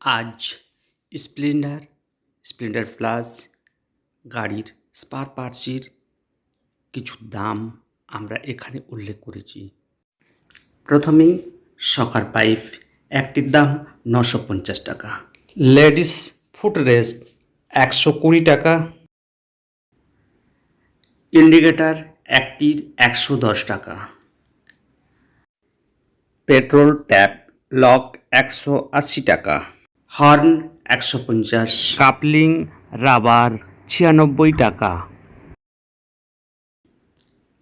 আজ Splendor Splendor plus গাড়ির spare পার্টসের কিছু দাম আমরা এখানে উল্লেখ করেছি। প্রথমেই সকার পাইপ, একটির দাম নশো পঞ্চাশ টাকা। লেডিস ফুট রেস্ট একশো কুড়ি টাকা। ইন্ডিকেটার, একটির একশো দশ টাকা। পেট্রোল ট্যাপ, লক একশো আশি টাকা। হর্ন একশো পঞ্চাশ। কাপলিং রাবার ছিয়ানব্বই টাকা।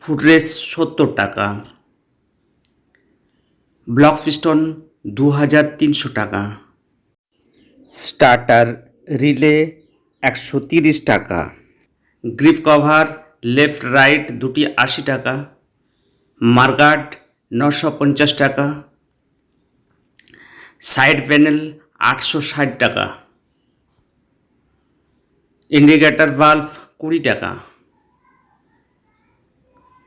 ফুটরেস সত্তর টাকা। ব্লক পিস্টন দু হাজার তিনশো টাকা। স্টার্টার রিলে একশো তিরিশ টাকা। গ্রিপ কভার লেফট রাইট দুটি আশি টাকা। মার্গার্ড নশো পঞ্চাশ টাকা। সাইড প্যানেল আটশো ষাট টাকা। ইন্ডিকেটার বাল্ব কুড়ি টাকা।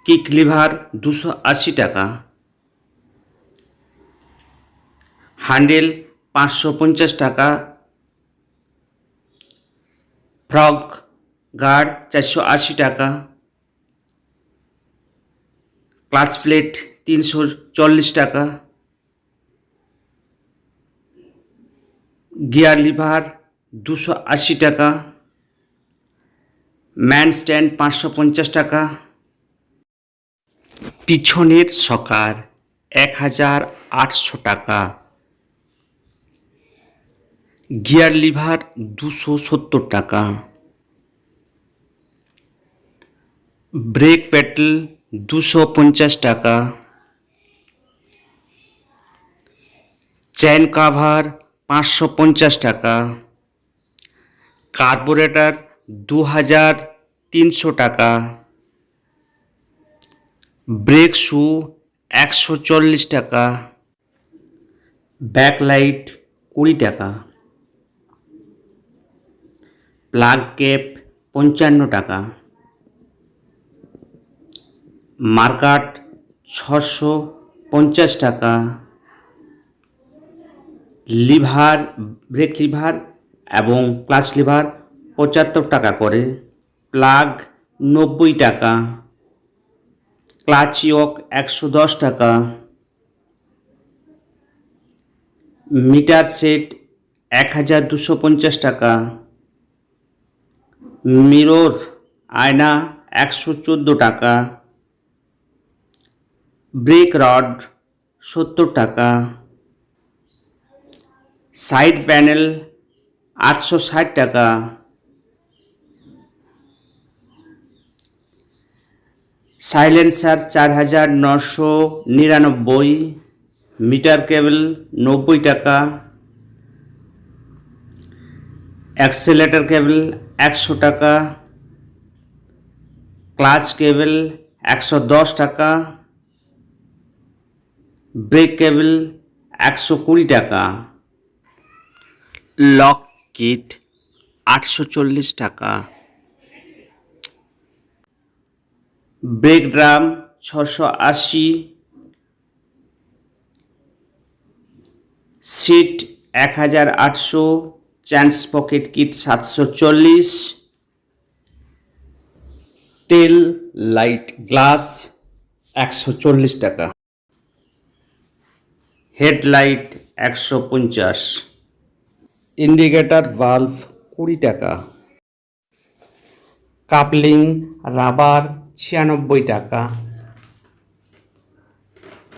কিক লিভার দুশো আশি টাকা। হ্যান্ডেল পাঁচশো পঞ্চাশ টাকা। ফ্রগ গার্ড চারশো আশি টাকা। ক্লাচ প্লেট তিনশো চল্লিশ টাকা। গিয়ার লিভার দুশো আশি টাকা, ম্যান স্ট্যান্ড পাঁচশো পঞ্চাশ টাকা, পিছনের সকার এক হাজার আটশো টাকা, গিয়ার লিভার দুশো সত্তর টাকা, ব্রেক প্যাটেল দুশো পঞ্চাশ টাকা, চেন কাভার পাঁচশো পঞ্চাশ টাকা। কার্বোরেটর দু হাজার তিনশো টাকা। ব্রেক শু একশো চল্লিশ টাকা। ব্যাকলাইট কুড়ি টাকা। প্লাগ কেপ পঞ্চান্ন টাকা। মার্কাট ছশো পঞ্চাশ টাকা। লিভার ব্রেক লিভার এবং ক্লাস লিভার পঁচাত্তর টাকা করে। প্লাগ নব্বই টাকা। ক্লাচিওক একশো দশ টাকা। মিটার সেট এক হাজার দুশো পঞ্চাশ টাকা। মিরর, আয়না একশো চোদ্দ টাকা। ব্রেক রড সত্তর টাকা। সাইড প্যানেল আটশো ষাট টাকা। সাইলেন্সার চার হাজার নশো নিরানব্বই, মিটার কেবল নব্বই টাকা। অ্যাক্সেলেটার কেবল একশো টাকা। ক্লাচ কেবল একশো দশ টাকা। ব্রেক কেবল একশো কুড়ি টাকা। লক কিট আটশো চল্লিশ টাকা। ব্রেক ড্রাম ছশো আশি। সিট এক হাজার আটশো। চ্যান্স পকেট কিট সাতশো চল্লিশ। টেল লাইট গ্লাস একশো চল্লিশ টাকা। হেডলাইট একশো পঞ্চাশ। ইন্ডিকেটার ভালভ কুড়ি টাকা। কাপলিং রাবার ছিয়ানব্বই টাকা।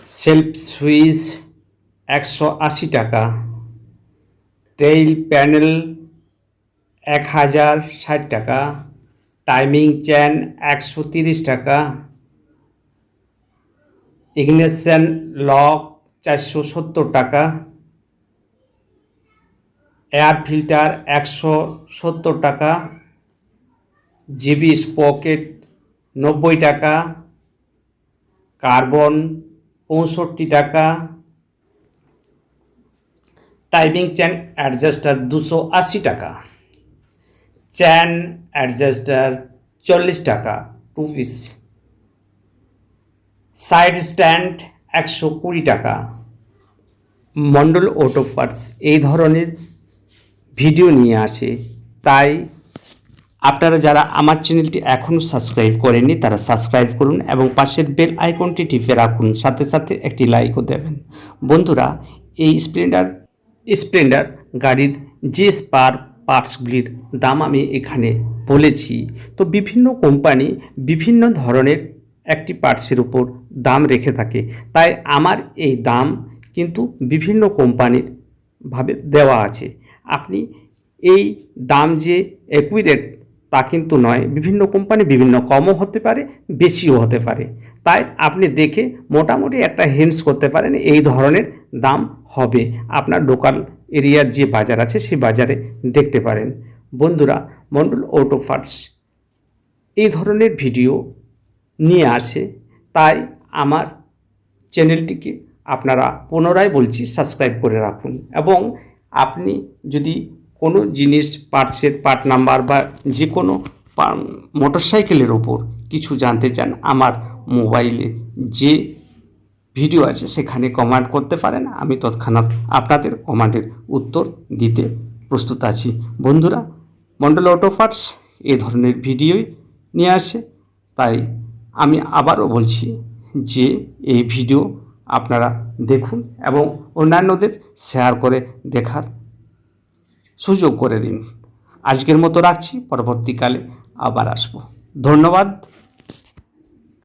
সেলফ সুইচ একশো আশি টাকা। টেইল প্যানেল এক হাজার ষাট টাকা। টাইমিং চেন একশো তিরিশ টাকা। ইগনেশন লক চারশো সত্তর টাকা। এয়ার ফিল্টার একশো সত্তর টাকা জিবি স্পকেট নব্বই টাকা কার্বন পঁয়ষট্টি টাকা টাইমিং চেন অ্যাডজাস্টার দুশো আশি টাকা চ্যান অ্যাডজাস্টার চল্লিশ টাকা টু পিস সাইড স্ট্যান্ড একশো কুড়ি টাকা মন্ডল অটো পার্টস এই ধরনের ভিডিও নিয়ে আসে। তাই আপনারা যারা আমার চ্যানেলটি এখনও সাবস্ক্রাইব করেননি, তারা সাবস্ক্রাইব করুন এবং পাশের বেল আইকনটি টিপে রাখুন। সাথে সাথে একটি লাইকও দেবেন। বন্ধুরা, এই স্প্লেন্ডার স্প্লেন্ডার গাড়ির যে স্পার পার্টসগুলির দাম আমি এখানে বলেছি। তো বিভিন্ন কোম্পানি বিভিন্ন ধরনের একটি পার্টসের উপর দাম রেখে থাকে। তাই আমার এই দাম কিন্তু বিভিন্ন কোম্পানির ভাবে দেওয়া আছে। আপনি এই দাম যে অ্যাকুইরেট তা কিন্তু নয়। বিভিন্ন কোম্পানি বিভিন্ন কমও হতে পারে, বেশিও হতে পারে। তাই আপনি দেখে মোটামুটি একটা হেন্স করতে পারেন এই ধরনের দাম হবে। আপনার লোকাল এরিয়ার যে বাজার আছে সেই বাজারে দেখতে পারেন। বন্ধুরা, মন্ডল অটো পার্টস এই ধরনের ভিডিও নিয়ে আসে। তাই আমার চ্যানেলটিকে আপনারা পুনরায় বলছি সাবস্ক্রাইব করে রাখুন। এবং আপনি যদি কোনো জিনিস পার্টসের পার্ট নাম্বার বা যে কোনো মোটর সাইকেলের ওপর কিছু জানতে চান, আমার মোবাইলে যে ভিডিও আছে সেখানে কমেন্ট করতে পারেন। আমি তৎক্ষণাৎ আপনাদের কমেন্টের উত্তর দিতে প্রস্তুত আছি। বন্ধুরা মন্ডল অটো পার্টস এই ধরনের ভিডিওই নিয়ে আসে। তাই আমি আবারও বলছি যে, এই ভিডিও আপনারা দেখুন এবং অন্যান্যদের শেয়ার করে দেখার সুযোগ করে দিন। আজকের মতো রাখছি, পরবর্তীকালে আবার আসব। ধন্যবাদ।